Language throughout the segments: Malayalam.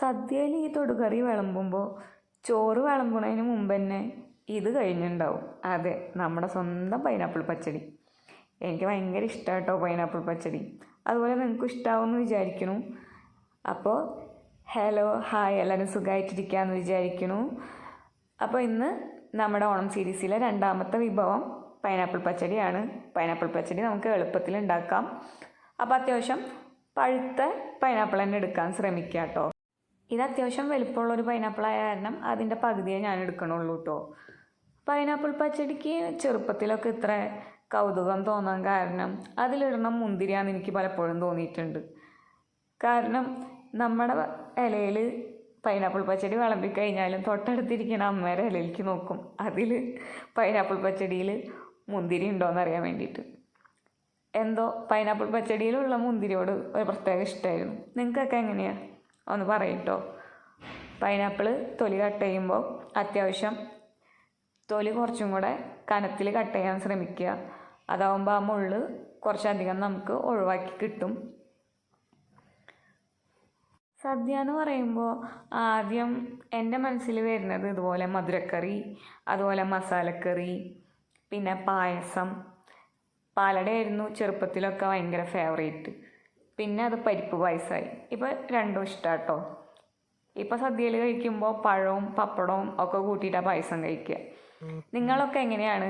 സദ്യയിൽ ഈ തൊടുകറി വിളമ്പുമ്പോൾ ചോറ് വിളമ്പുന്നതിന് മുമ്പ് തന്നെ ഇത് കഴിഞ്ഞിട്ടുണ്ടാവും. അതെ നമ്മുടെ സ്വന്തം പൈനാപ്പിൾ പച്ചടി. എനിക്ക് ഭയങ്കര ഇഷ്ടമാണ് കേട്ടോ പൈനാപ്പിൾ പച്ചടി. അതുപോലെ നിങ്ങൾക്ക് ഇഷ്ടമാവുമെന്ന് വിചാരിക്കുന്നു. അപ്പോൾ ഹലോ ഹായ് എല്ലാവരും സുഖമായിട്ടിരിക്കുകയെന്ന് വിചാരിക്കുന്നു. അപ്പോൾ ഇന്ന് നമ്മുടെ ഓണം സീരീസിലെ രണ്ടാമത്തെ വിഭവം പൈനാപ്പിൾ പച്ചടിയാണ്. പൈനാപ്പിൾ പച്ചടി നമുക്ക് എളുപ്പത്തിൽ ഉണ്ടാക്കാം. അപ്പോൾ അത്യാവശ്യം പഴുത്ത പൈനാപ്പിൾ തന്നെ എടുക്കാൻ ശ്രമിക്കുക കേട്ടോ ഇത് അത്യാവശ്യം വലുപ്പമുള്ള ഒരു പൈനാപ്പിൾ ആയ കാരണം അതിന്റെ പകുതിയെ ഞാൻ എടുക്കണുള്ളൂ കേട്ടോ പൈനാപ്പിൾ പച്ചടിക്ക് ചെറുപ്പത്തിലൊക്കെ ഇത്ര കൗതുകം തോന്നാൻ കാരണം അതിലിടുന്ന മുന്തിരിയാന്ന് എനിക്ക് പലപ്പോഴും തോന്നിയിട്ടുണ്ട്. കാരണം നമ്മുടെ ഇലയിൽ പൈനാപ്പിൾ പച്ചടി വിളമ്പിക്കഴിഞ്ഞാലും തൊട്ടടുത്തിരിക്കുന്ന അമ്മയുടെ ഇലയിലേക്ക് നോക്കും. അതിൽ പൈനാപ്പിൾ പച്ചടിയിൽ മുന്തിരി ഉണ്ടോയെന്ന് അറിയാൻ വേണ്ടിയിട്ട്. എന്തോ പൈനാപ്പിൾ പച്ചടിയിലുള്ള മുന്തിരിയോട് ഒരു പ്രത്യേക ഇഷ്ടമായിരുന്നു നിങ്ങൾക്കൊക്കെ എങ്ങനെയാണ് ഒന്ന് പറയട്ടോ. പൈനാപ്പിൾ തൊലി കട്ട് ചെയ്യുമ്പോൾ അത്യാവശ്യം തൊലി കുറച്ചും കൂടെ കനത്തിൽ കട്ട് ചെയ്യാൻ ശ്രമിക്കുക. അതാവുമ്പോൾ ആ മുള്ള് കുറച്ചധികം നമുക്ക് ഒഴിവാക്കി കിട്ടും. സദ്യ എന്ന് പറയുമ്പോൾ ആദ്യം എന്റെ മനസ്സിൽ വരുന്നത് ഇതുപോലെ മധുരക്കറി അതുപോലെ മസാലക്കറി പിന്നെ പായസം. പാലടയായിരുന്നു ചെറുപ്പത്തിലൊക്കെ ഭയങ്കര ഫേവറേറ്റ് പിന്നെ അത് പരിപ്പ് പായസമായി. ഇപ്പോൾ രണ്ടും ഇഷ്ടമാട്ടോ ഇപ്പോൾ സദ്യയിൽ കഴിക്കുമ്പോൾ പഴവും പപ്പടവും ഒക്കെ കൂട്ടിയിട്ടാണ് പായസം കഴിക്കുക. നിങ്ങളൊക്കെ എങ്ങനെയാണ്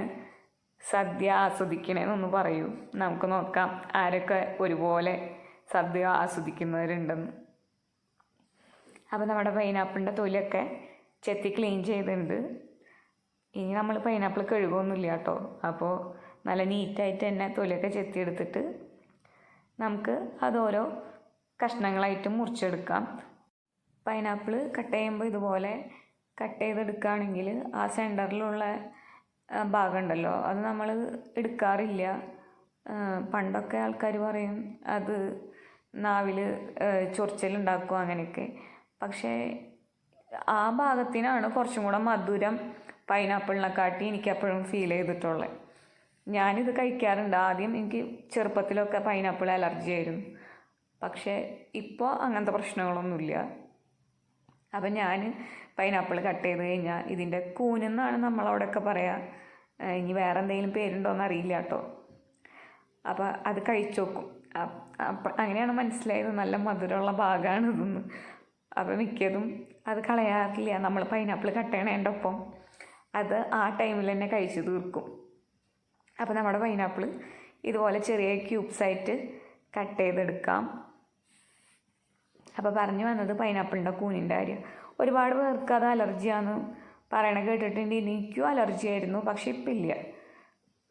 സദ്യ ആസ്വദിക്കണേന്നൊന്ന് പറയൂ. നമുക്ക് നോക്കാം ആരൊക്കെ ഒരുപോലെ സദ്യ ആസ്വദിക്കുന്നവരുണ്ടെന്ന്. അപ്പോൾ നമ്മുടെ പൈനാപ്പിളിന്റെ തൊലിയൊക്കെ ചെത്തി ക്ലീൻ ചെയ്തിട്ടുണ്ട്. ഇനി നമ്മൾ പൈനാപ്പിൾ കഴുകുമൊന്നുമില്ല കേട്ടോ. അപ്പോൾ നല്ല നീറ്റായിട്ട് തന്നെ തൊലിയൊക്കെ ചെത്തിയെടുത്തിട്ട് നമുക്ക് അതോരോ കഷ്ണങ്ങളായിട്ട് മുറിച്ചെടുക്കാം. പൈനാപ്പിൾ കട്ട് ചെയ്യുമ്പോൾ ഇതുപോലെ കട്ട് ചെയ്തെടുക്കുകയാണെങ്കിൽ ആ സെന്ററിലുള്ള ഭാഗം ഉണ്ടല്ലോ അത് നമ്മൾ എടുക്കാറില്ല. പണ്ടൊക്കെ ആൾക്കാർ പറയും അത് നാവിൽ ചൊറിച്ചിലുണ്ടാക്കും അങ്ങനെയൊക്കെ. പക്ഷേ ആ ഭാഗത്തിനാണ് കുറച്ചും കൂടെ മധുരം പൈനാപ്പിളിനെക്കാട്ടി എനിക്ക് എപ്പോഴും ഫീൽ ചെയ്തിട്ടുള്ളത് ഞാനിത് കഴിക്കാറുണ്ട്. ആദ്യം എനിക്ക് ചെറുപ്പത്തിലൊക്കെ പൈനാപ്പിൾ അലർജി ആയിരുന്നു. പക്ഷേ ഇപ്പോൾ അങ്ങനത്തെ പ്രശ്നങ്ങളൊന്നുമില്ല. അപ്പം ഞാൻ പൈനാപ്പിൾ കട്ട് ചെയ്ത് കഴിഞ്ഞാൽ ഇതിന്റെ കൂനെന്നാണ് നമ്മളവിടെയൊക്കെ പറയുക ഇനി വേറെ എന്തെങ്കിലും പേരുണ്ടോയെന്ന് അറിയില്ല കേട്ടോ. അപ്പോൾ അത് കഴിച്ചു നോക്കും അങ്ങനെയാണ് മനസ്സിലായത്. നല്ല മധുരമുള്ള ഭാഗമാണ് ഇതെന്ന്. അപ്പോൾ മിക്കതും അത് കളയാറില്ല. നമ്മൾ പൈനാപ്പിൾ കട്ട് ചെയ്യണേന്റെ ഒപ്പം. അത് ആ ടൈമിൽ തന്നെ കഴിച്ചു തീർക്കും. അപ്പോൾ നമ്മുടെ പൈനാപ്പിൾ ഇതുപോലെ ചെറിയ ക്യൂബ്സായിട്ട് കട്ട് ചെയ്തെടുക്കാം. അപ്പോൾ പറഞ്ഞു വന്നത് പൈനാപ്പിളിന്റെ കൂനിന്റെ കാര്യം. ഒരുപാട് പേർക്ക് അത് അലർജിയാന്ന് പറയണ കേട്ടിട്ടുണ്ട്. എനിക്കും അലർജി ആയിരുന്നു പക്ഷെ ഇപ്പം ഇല്ല.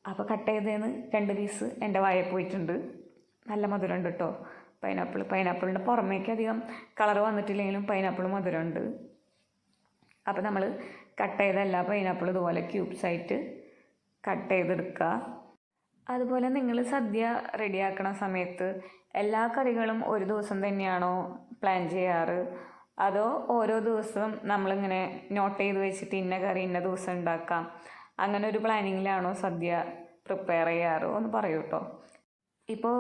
അപ്പോൾ കട്ട് ചെയ്തതിന് രണ്ട് പീസ് എന്റെ വായ പോയിട്ടുണ്ട്. നല്ല മധുരമുണ്ട് കേട്ടോ പൈനാപ്പിൾ പൈനാപ്പിളിന്റെ പുറമേക്ക് അധികം കളർ വന്നിട്ടില്ലെങ്കിലും പൈനാപ്പിൾ മധുരമുണ്ട്. അപ്പോൾ നമ്മൾ കട്ട് ചെയ്ത എല്ലാ പൈനാപ്പിൾ ഇതുപോലെ ക്യൂബ്സായിട്ട് കട്ട് ചെയ്തെടുക്കുക അതുപോലെ നിങ്ങൾ സദ്യ റെഡിയാക്കണ സമയത്ത് എല്ലാ കറികളും ഒരു ദിവസം തന്നെയാണോ പ്ലാൻ ചെയ്യാറ്? അതോ ഓരോ ദിവസവും നമ്മളിങ്ങനെ നോട്ട് ചെയ്ത് വെച്ചിട്ട് ഇന്ന കറി ഇന്ന ദിവസം ഉണ്ടാക്കാം? അങ്ങനെ ഒരു പ്ലാനിങ്ങിലാണോ സദ്യ പ്രിപ്പയർ ചെയ്യാറ്? ഒന്ന് പറയൂ കേട്ടോ ഇപ്പോൾ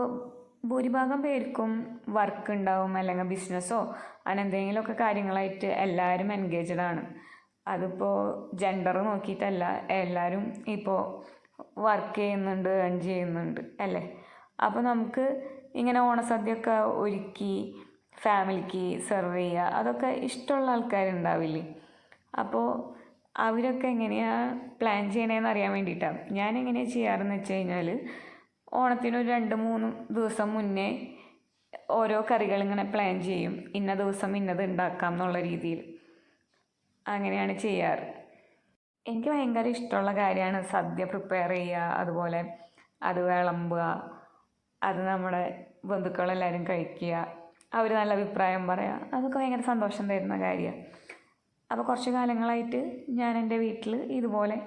ഭൂരിഭാഗം പേർക്കും വർക്ക് ഉണ്ടാവും അല്ലെങ്കിൽ ബിസിനസ്സോ അങ്ങനെ എന്തെങ്കിലുമൊക്കെ കാര്യങ്ങളായിട്ട് എല്ലാവരും എൻഗേജ്ഡ് ആണ്. അതിപ്പോൾ ജെൻഡർ നോക്കിയിട്ടല്ല എല്ലാവരും ഇപ്പോൾ വർക്ക് ചെയ്യുന്നുണ്ട് ഏൺ ചെയ്യുന്നുണ്ട് അല്ലേ? അപ്പോൾ നമുക്ക് ഇങ്ങനെ ഓണസദ്യ ഒക്കെ ഒരുക്കി ഫാമിലിക്ക് സെർവ് ചെയ്യുക അതൊക്കെ ഇഷ്ടമുള്ള ആൾക്കാരുണ്ടാവില്ലേ? അപ്പോൾ അവരൊക്കെ എങ്ങനെയാണ് പ്ലാൻ ചെയ്യണതെന്ന് അറിയാൻ വേണ്ടിയിട്ടാണ്. ഞാൻ എങ്ങനെയാണ് ചെയ്യാറെന്ന് വെച്ച് കഴിഞ്ഞാൽ ഓണത്തിനൊരു രണ്ട് മൂന്ന് ദിവസം മുന്നേ ഓരോ കറികൾ ഇങ്ങനെ പ്ലാൻ ചെയ്യും. ഇന്ന ദിവസം ഇന്നത് ഉണ്ടാക്കാം എന്നുള്ള രീതിയിൽ അങ്ങനെയാണ് ചെയ്യാറ്. എനിക്ക് ഭയങ്കര ഇഷ്ടമുള്ള കാര്യമാണ് സദ്യ പ്രിപ്പയർ ചെയ്യുക അതുപോലെ അത് വിളമ്പുക അത് നമ്മുടെ ബന്ധുക്കളെല്ലാവരും കഴിക്കുക അവർ നല്ല അഭിപ്രായം പറയുക അതൊക്കെ ഭയങ്കര സന്തോഷം തരുന്ന കാര്യമാണ് അപ്പോൾ കുറച്ച് കാലങ്ങളായിട്ട് ഞാൻ എന്റെ വീട്ടിൽ ഇതുപോലെ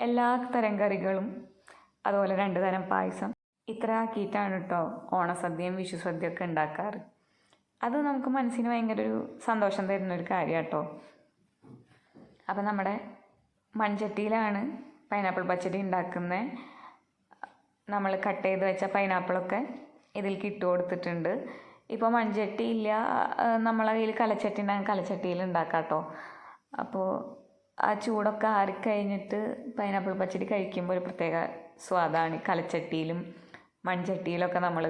എല്ലാ തരം കറികളും അതുപോലെ രണ്ട് തരം പായസം ഇത്ര ആക്കിയിട്ടാണ് കേട്ടോ ഓണസദ്യയും വിഷുസദ്യയൊക്കെ ഉണ്ടാക്കാറ്. അത് നമുക്ക് മനസ്സിന് ഭയങ്കര ഒരു സന്തോഷം തരുന്ന ഒരു കാര്യമാണ് കേട്ടോ അപ്പോൾ നമ്മുടെ മൺചട്ടിയിലാണ് പൈനാപ്പിൾ പച്ചടി ഉണ്ടാക്കുന്നത് നമ്മൾ കട്ട് ചെയ്ത് വെച്ച പൈനാപ്പിളൊക്കെ ഇതിലേക്ക് ഇട്ട് കൊടുത്തിട്ടുണ്ട്. ഇപ്പോൾ മൺചട്ടി ഇല്ല നമ്മളെ കയ്യിൽ കലച്ചട്ടി ഉണ്ടെങ്കിൽ കലച്ചട്ടിയിൽ ഉണ്ടാക്കാം കേട്ടോ അപ്പോൾ ആ ചൂടൊക്കെ ആറിക്കഴിഞ്ഞിട്ട് പൈനാപ്പിൾ പച്ചടി കഴിക്കുമ്പോൾ ഒരു പ്രത്യേക സ്വാദാണ് കലച്ചട്ടിയിലും മൺചട്ടിയിലൊക്കെ നമ്മൾ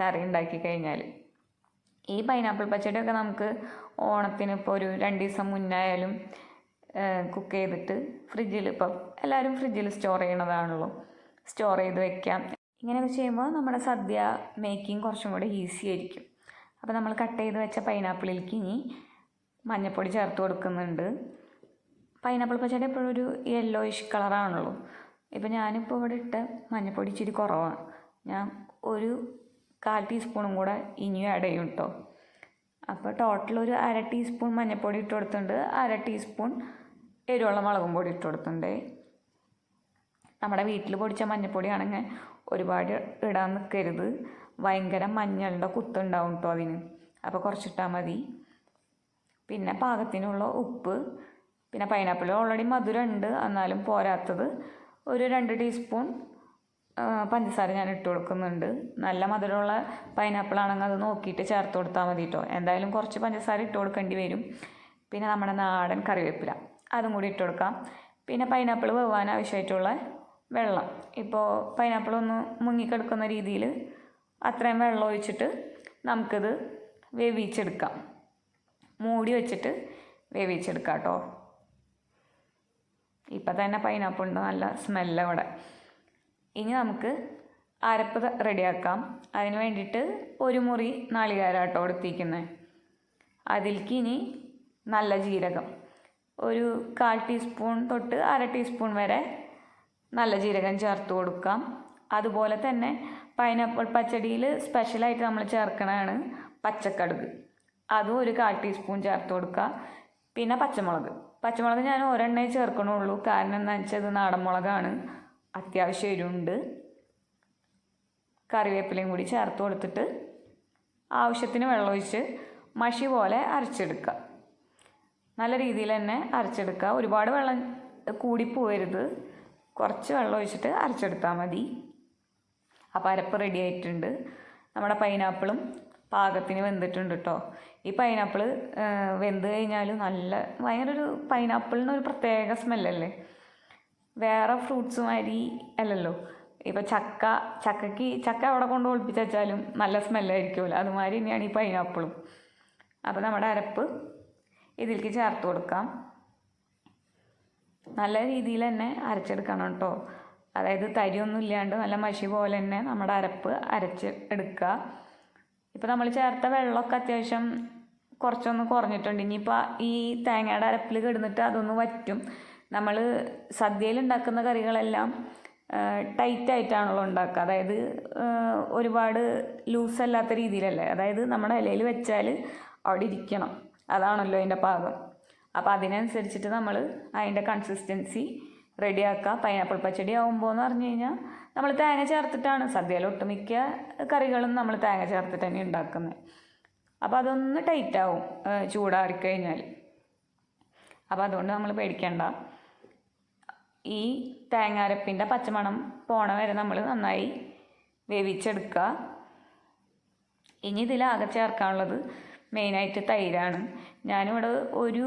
കറി ഉണ്ടാക്കി കഴിഞ്ഞാൽ. ഈ പൈനാപ്പിൾ പച്ചടിയൊക്കെ നമുക്ക് ഓണത്തിന് ഇപ്പോൾ ഒരു രണ്ട് ദിവസം മുന്നായാലും കുക്ക് ചെയ്തിട്ട് ഫ്രിഡ്ജിൽ ഇപ്പം എല്ലാവരും ഫ്രിഡ്ജിൽ സ്റ്റോർ ചെയ്യണതാണല്ലോ. സ്റ്റോർ ചെയ്ത് വെക്കാം. ഇങ്ങനെ വെച്ച് ചെയ്യുമ്പോൾ നമ്മുടെ സദ്യ മേക്കിംഗ് കുറച്ചും കൂടി ഈസി ആയിരിക്കും. അപ്പോൾ നമ്മൾ കട്ട് ചെയ്ത് വെച്ച പൈനാപ്പിളിലേക്ക് ഇനി മഞ്ഞൾപ്പൊടി ചേർത്ത് കൊടുക്കുന്നുണ്ട്. പൈനാപ്പിൾ പച്ചടി എപ്പോഴും ഒരു യെല്ലോയിഷ് കളറാണല്ലോ ഇപ്പം ഞാനിപ്പോൾ ഇവിടെ ഇട്ട മഞ്ഞൾപ്പൊടി ഇച്ചിരി കുറവാണ്. ഞാൻ ഒരു കാൽ ടീസ്പൂണും കൂടെ ഇനിയും ആഡ് ചെയ്യും കേട്ടോ അപ്പോൾ ടോട്ടൽ ഒരു അര ടീസ്പൂൺ മഞ്ഞൾപ്പൊടി ഇട്ട് കൊടുത്തിട്ടുണ്ട്. അര ടീസ്പൂൺ എരിവുള്ള മുളകും പൊടി ഇട്ട് കൊടുത്തിട്ടുണ്ട്. നമ്മുടെ വീട്ടിൽ പൊടിച്ച മഞ്ഞൾപ്പൊടിയാണെങ്കിൽ ഒരുപാട് ഇടാൻ നിൽക്കരുത് ഭയങ്കര മഞ്ഞളുടെ കുത്തുണ്ടാവും കേട്ടോ അതിന്. അപ്പോൾ കുറച്ചിട്ടാൽ മതി. പിന്നെ പാകത്തിനുള്ള ഉപ്പ് പിന്നെ പൈനാപ്പിൾ ഓൾറെഡി മധുരം ഉണ്ട് എന്നാലും പോരാത്തത് ഒരു രണ്ട് ടീസ്പൂൺ പഞ്ചസാര ഞാൻ ഇട്ട് കൊടുക്കുന്നുണ്ട്. നല്ല മധുരമുള്ള പൈനാപ്പിൾ ആണെങ്കിൽ അത് നോക്കിയിട്ട് ചേർത്ത് കൊടുത്താൽ മതി കേട്ടോ എന്തായാലും കുറച്ച് പഞ്ചസാര ഇട്ട് കൊടുക്കേണ്ടി വരും. പിന്നെ നമ്മുടെ നാടൻ കറിവേപ്പില. അതും കൂടി ഇട്ട് കൊടുക്കാം. പിന്നെ പൈനാപ്പിൾ വേവാൻ ആവശ്യമായിട്ടുള്ള വെള്ളം. ഇപ്പോൾ പൈനാപ്പിൾ ഒന്ന് മുങ്ങിക്കിടക്കുന്ന രീതിയിൽ അത്രയും വെള്ളം ഒഴിച്ചിട്ട് നമുക്കിത് വേവിച്ചെടുക്കാം. മൂടി വെച്ചിട്ട് വേവിച്ചെടുക്കാം കേട്ടോ. ഇപ്പം തന്നെ പൈനാപ്പിളിന്റെ നല്ല സ്മെല്ല് അവിടെ ഇനി നമുക്ക് അരപ്പ് റെഡിയാക്കാം. അതിന് വേണ്ടിയിട്ട് ഒരു മുറി നാളികേരാട്ടോ എടുത്തിരിക്കുന്നത് അതിലേക്ക് ഇനി നല്ല ജീരകം. ഒരു കാൽ ടീസ്പൂൺ തൊട്ട് അര ടീസ്പൂൺ വരെ നല്ല ജീരകം ചേർത്ത് കൊടുക്കാം. അതുപോലെ തന്നെ പൈനാപ്പിൾ പച്ചടിയിൽ സ്പെഷ്യലായിട്ട് നമ്മൾ ചേർക്കണതാണ് പച്ചക്കടുക്. അതും ഒരു കാൽ ടീസ്പൂൺ ചേർത്ത് കൊടുക്കുക. പിന്നെ പച്ചമുളക്. പച്ചമുളക് ഞാൻ ഒരെണ്ണേ ചേർക്കണുള്ളൂ. കാരണം എന്താ വെച്ചാൽ ഇത് നാടൻ മുളകാണ്. അത്യാവശ്യം എരിവുണ്ട്. കറിവേപ്പിലയും കൂടി ചേർത്ത് കൊടുത്തിട്ട് ആവശ്യത്തിന് വെള്ളമൊഴിച്ച് മഷി പോലെ അരച്ചെടുക്കുക. നല്ല രീതിയിൽ തന്നെ അരച്ചെടുക്കുക. ഒരുപാട് വെള്ളം കൂടിപ്പോവരുത് കുറച്ച് വെള്ളം ഒഴിച്ചിട്ട് അരച്ചെടുത്താൽ മതി. അപ്പോൾ അരപ്പ് റെഡി ആയിട്ടുണ്ട്. നമ്മുടെ പൈനാപ്പിളും പാകത്തിന് വെന്തിട്ടുണ്ട് കേട്ടോ ഈ പൈനാപ്പിൾ വെന്ത് കഴിഞ്ഞാൽ നല്ല ഭയങ്കര ഒരു പൈനാപ്പിളിന് ഒരു പ്രത്യേക സ്മെല്ലല്ലേ വേറെ ഫ്രൂട്ട്സ് മാതിരി അല്ലല്ലോ. ഇപ്പോൾ ചക്ക ചക്കയ്ക്ക് ചക്ക അവിടെ കൊണ്ട് ഒളിപ്പിച്ച് വെച്ചാലും നല്ല സ്മെല്ലായിരിക്കുമല്ലോ അതുമാതിരി തന്നെയാണ് ഈ പൈനാപ്പിളും അപ്പോൾ നമ്മുടെ അരപ്പ് ഇതിലേക്ക് ചേർത്ത് കൊടുക്കാം. നല്ല രീതിയിൽ തന്നെ അരച്ചെടുക്കണം കേട്ടോ. അതായത് തരിയൊന്നും ഇല്ലാണ്ട് നല്ല മഷി പോലെ തന്നെ നമ്മുടെ അരപ്പ് അരച്ച് എടുക്കുക ഇപ്പോൾ നമ്മൾ ചേർത്ത വെള്ളമൊക്കെ അത്യാവശ്യം കുറച്ചൊന്ന് കുറഞ്ഞിട്ടുണ്ട്. ഇനിയിപ്പോൾ ഈ തേങ്ങയുടെ അരപ്പിൽ കിടന്നിട്ട് അതൊന്ന് വറ്റും. നമ്മൾ സദ്യയിൽ ഉണ്ടാക്കുന്ന കറികളെല്ലാം ടൈറ്റ് ആയിട്ടാണല്ലോ ഉണ്ടാക്കുക. അതായത് ഒരുപാട് ലൂസ് അല്ലാത്ത രീതിയിലല്ലേ. അതായത് നമ്മുടെ ഇലയിൽ വെച്ചാൽ അവിടെ ഇരിക്കണം. അതാണല്ലോ അതിന്റെ പാകം അപ്പോൾ അതിനനുസരിച്ചിട്ട് നമ്മൾ അതിന്റെ കൺസിസ്റ്റൻസി റെഡിയാക്കുക പൈനാപ്പിൾ പച്ചടി ആകുമ്പോൾ എന്ന് പറഞ്ഞു കഴിഞ്ഞാൽ നമ്മൾ തേങ്ങ ചേർത്തിട്ടാണ്. സദ്യയിൽ ഒട്ടുമിക്ക കറികളും നമ്മൾ തേങ്ങ ചേർത്തിട്ട് തന്നെ ഉണ്ടാക്കുന്നത്. അപ്പോൾ അതൊന്ന് ടൈറ്റ് ആവും ചൂടാറിക്കഴിഞ്ഞാൽ. അപ്പോൾ അതുകൊണ്ട് നമ്മൾ പേടിക്കേണ്ട. ഈ തേങ്ങാരപ്പിന്റെ പച്ചമണം പോണ വരെ നമ്മൾ നന്നായി വേവിച്ചെടുക്കുക. ഇനി ഇതിലാകെ ചേർക്കാനുള്ളത് മെയിനായിട്ട് തൈരാണ്. ഞാനിവിടെ ഒരു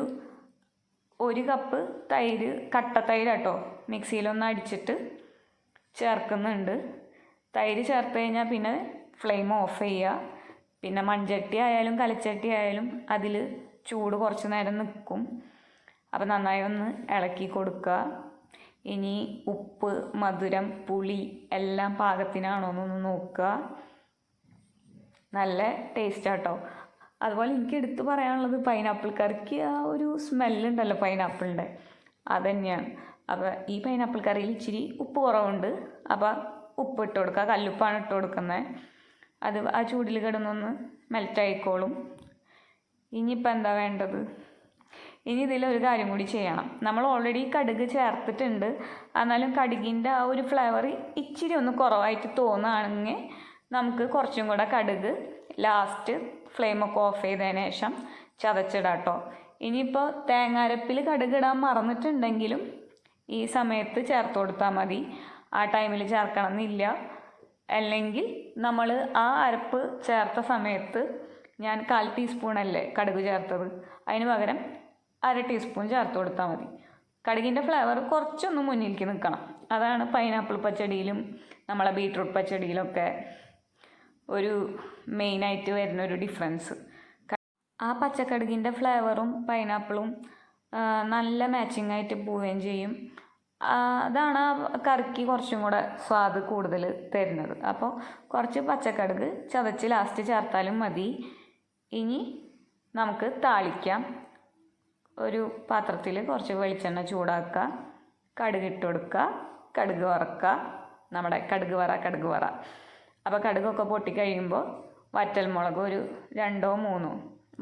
ഒരു കപ്പ് തൈര് കട്ട തൈര് കേട്ടോ മിക്സിയിലൊന്ന് അടിച്ചിട്ട് ചേർക്കുന്നുണ്ട്. തൈര് ചേർത്ത് കഴിഞ്ഞാൽ പിന്നെ ഫ്ലെയിം ഓഫ് ചെയ്യുക പിന്നെ മൺചട്ടി ആയാലും കലച്ചട്ടി ആയാലും അതിൽ ചൂട് കുറച്ച് നേരം നിൽക്കും അപ്പോൾ നന്നായി ഒന്ന് ഇളക്കി കൊടുക്കുക ഇനി ഉപ്പ് മധുരം പുളി എല്ലാം പാകത്തിനാണോ എന്നൊന്ന് നോക്കുക നല്ല ടേസ്റ്റ് ആട്ടോ. അതുപോലെ എനിക്ക് എടുത്തു പറയാനുള്ളത് പൈനാപ്പിൾ കറിക്ക് ആ ഒരു സ്മെല്ലുണ്ടല്ലോ പൈനാപ്പിളിന്റെ. അതന്നെയാണ്. തന്നെയാണ് അപ്പോൾ ഈ പൈനാപ്പിൾ കറിയിൽ ഇച്ചിരി ഉപ്പ് കുറവുണ്ട്. അപ്പോൾ ഉപ്പ് ഇട്ട് കൊടുക്കുക. കല്ലുപ്പാണ് ഇട്ട് കൊടുക്കുന്നത് അത് ആ ചൂടിൽ കിടന്നൊന്ന് മെൽറ്റായിക്കോളും. ഇനിയിപ്പോൾ എന്താ വേണ്ടത്? ഇനി ഇതിലൊരു കാര്യം കൂടി ചെയ്യണം. നമ്മൾ ഓൾറെഡി കടുക് ചേർത്തിട്ടുണ്ട്. എന്നാലും കടുകിന്റെ ആ ഒരു ഫ്ലേവർ ഇച്ചിരി ഒന്ന് കുറവായിട്ട് തോന്നുകയാണെങ്കിൽ നമുക്ക് കുറച്ചും കൂടെ കടുക് ലാസ്റ്റ് ഫ്ലെയിമൊക്കെ ഓഫ് ചെയ്തതിന് ശേഷം ചതച്ചിടാം കേട്ടോ ഇനിയിപ്പോൾ തേങ്ങാരപ്പിൽ കടുകിടാൻ മറന്നിട്ടുണ്ടെങ്കിലും ഈ സമയത്ത് ചേർത്ത് കൊടുത്താൽ മതി. ആ ടൈമിൽ ചേർക്കണം എന്നില്ല അല്ലെങ്കിൽ നമ്മൾ ആ അരപ്പ് ചേർത്ത സമയത്ത് ഞാൻ കാൽ ടീസ്പൂണല്ലേ കടുക് ചേർത്തത്? അതിന് പകരം അര ടീസ്പൂൺ ചേർത്ത് കൊടുത്താൽ മതി. കടുകിന്റെ ഫ്ലേവർ കുറച്ചൊന്ന് മുന്നിലേക്ക് നിൽക്കണം അതാണ് പൈനാപ്പിൾ പച്ചടിയിലും നമ്മളെ ബീട്രൂട്ട് പച്ചടിയിലൊക്കെ ഒരു മെയിനായിട്ട് വരുന്ന ഒരു ഡിഫറൻസ് ആ പച്ചക്കടുകിന്റെ ഫ്ലേവറും പൈനാപ്പിളും നല്ല മാച്ചിങ് ആയിട്ട് പോവുകയും ചെയ്യും. അതാണ് കറിക്ക് കുറച്ചും കൂടെ സ്വാദ് കൂടുതൽ തരുന്നത്. അപ്പോൾ കുറച്ച് പച്ചക്കടുക് ചതച്ച് ലാസ്റ്റ് ചേർത്താലും മതി. ഇനി നമുക്ക് താളിക്കാം. ഒരു പാത്രത്തിൽ കുറച്ച് വെളിച്ചെണ്ണ ചൂടാക്കുക. കടുക് കൊടുക്കുക. കടുക് വറക്കുക. നമ്മുടെ കടുക് വറ കടുക് വറ. അപ്പോൾ കടുകൊക്കെ പൊട്ടിക്കഴിയുമ്പോൾ വറ്റൽമുളക് ഒരു രണ്ടോ മൂന്നോ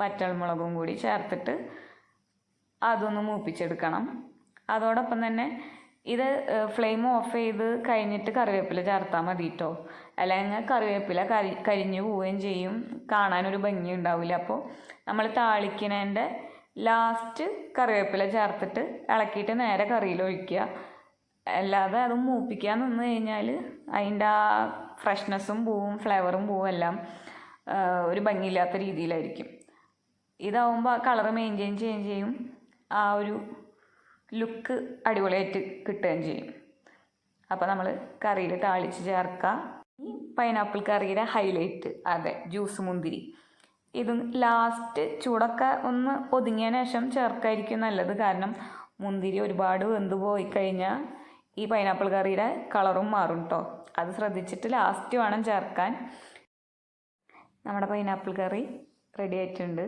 വറ്റൽമുളകും കൂടി ചേർത്തിട്ട് അതൊന്ന് മൂപ്പിച്ചെടുക്കണം. അതോടൊപ്പം തന്നെ ഇത് ഫ്ലെയിം ഓഫ് ചെയ്ത് കഴിഞ്ഞിട്ട് കറിവേപ്പില ചേർത്താൽ മതി കേട്ടോ അല്ലെങ്കിൽ കറിവേപ്പില കരി കരിഞ്ഞു പോവുകയും ചെയ്യും. കാണാനൊരു ഭംഗി ഉണ്ടാവില്ല അപ്പോൾ നമ്മൾ താളിക്കണേന്റെ ലാസ്റ്റ് കറിവേപ്പില ചേർത്തിട്ട് ഇളക്കിയിട്ട് നേരെ കറിയിൽ ഒഴിക്കുക അല്ലാതെ അത് മൂപ്പിക്കാൻ നിന്ന് കഴിഞ്ഞാൽ അതിന്റെ ആ ഫ്രഷ്നെസ്സും പൂവും ഫ്ലേവറും പൂവും എല്ലാം ഒരു ഭംഗിയില്ലാത്ത രീതിയിലായിരിക്കും. ഇതാവുമ്പോൾ ആ കളറ് മെയിന്റെയിൻ ചെയ്യുകയും ചെയ്യും. ആ ഒരു ലുക്ക് അടിപൊളിയായിട്ട് കിട്ടുകയും ചെയ്യും. അപ്പോൾ നമ്മൾ കറിയിൽ താളിച്ച് ചേർക്കുക ഈ പൈനാപ്പിൾ കറിയുടെ ഹൈലൈറ്റ് അതെ ജ്യൂസ് മുന്തിരി. ഇത് ലാസ്റ്റ് ചൂടൊക്കെ ഒന്ന് ഒതുങ്ങിയ ശേഷം ചേർക്കായിരിക്കും നല്ലത്. കാരണം മുന്തിരി ഒരുപാട് വെന്ത് പോയി കഴിഞ്ഞാൽ ഈ പൈനാപ്പിൾ കറിയുടെ കളറും മാറും കേട്ടോ അത് ശ്രദ്ധിച്ചിട്ട് ലാസ്റ്റ് വേണം ചേർക്കാൻ. നമ്മുടെ പൈനാപ്പിൾ കറി റെഡി ആയിട്ടുണ്ട്.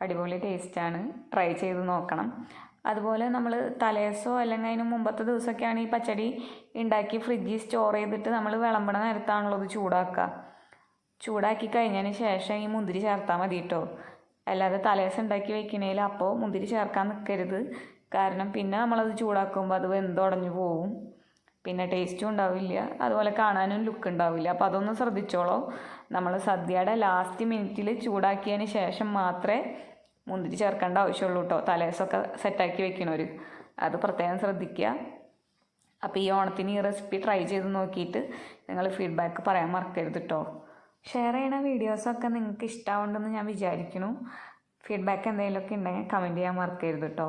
അടിപൊളി ടേസ്റ്റാണ് ട്രൈ ചെയ്ത് നോക്കണം. അതുപോലെ നമ്മൾ തലേസോ അല്ലെങ്കിൽ അതിന് മുമ്പത്തെ ദിവസമൊക്കെയാണ് ഈ പച്ചടി ഉണ്ടാക്കി ഫ്രിഡ്ജിൽ സ്റ്റോർ ചെയ്തിട്ട് നമ്മൾ വിളമ്പണ നേരത്താണല്ലോ ഇത് ചൂടാക്കുക. ചൂടാക്കി കഴിഞ്ഞതിന് ശേഷം ഈ മുന്തിരി ചേർത്താൽ മതി കേട്ടോ അല്ലാതെ തലേസ് ഉണ്ടാക്കി വെക്കണേൽ അപ്പോൾ മുന്തിരി ചേർക്കാൻ നിൽക്കരുത്. കാരണം പിന്നെ നമ്മളത് ചൂടാക്കുമ്പോൾ അത് വെന്തുടഞ്ഞു പോവും. പിന്നെ ടേസ്റ്റും ഉണ്ടാവില്ല. അതുപോലെ കാണാനും ലുക്ക് ഉണ്ടാവില്ല. അപ്പോൾ അതൊന്ന് ശ്രദ്ധിച്ചോളൂ. നമ്മൾ സദ്യയുടെ ലാസ്റ്റ് മിനിറ്റിൽ ചൂടാക്കിയതിന് ശേഷം മാത്രമേ മുന്തിരി ചേർക്കേണ്ട ആവശ്യമുള്ളൂ കേട്ടോ തലേസൊക്കെ സെറ്റാക്കി വെക്കണവർ അത് പ്രത്യേകം ശ്രദ്ധിക്കുക അപ്പോൾ ഈ ഓണത്തിന് ഈ റെസിപ്പി ട്രൈ ചെയ്ത് നോക്കിയിട്ട് നിങ്ങൾ ഫീഡ്ബാക്ക് പറയാൻ മറക്കരുത് കേട്ടോ ഷെയർ ചെയ്യണ വീഡിയോസൊക്കെ നിങ്ങൾക്ക് ഇഷ്ടമാവുണ്ടെന്ന് ഞാൻ വിചാരിക്കുന്നു. ഫീഡ്ബാക്ക് എന്തെങ്കിലുമൊക്കെ ഉണ്ടെങ്കിൽ കമന്റ് ചെയ്യാൻ മറക്കരുത് കേട്ടോ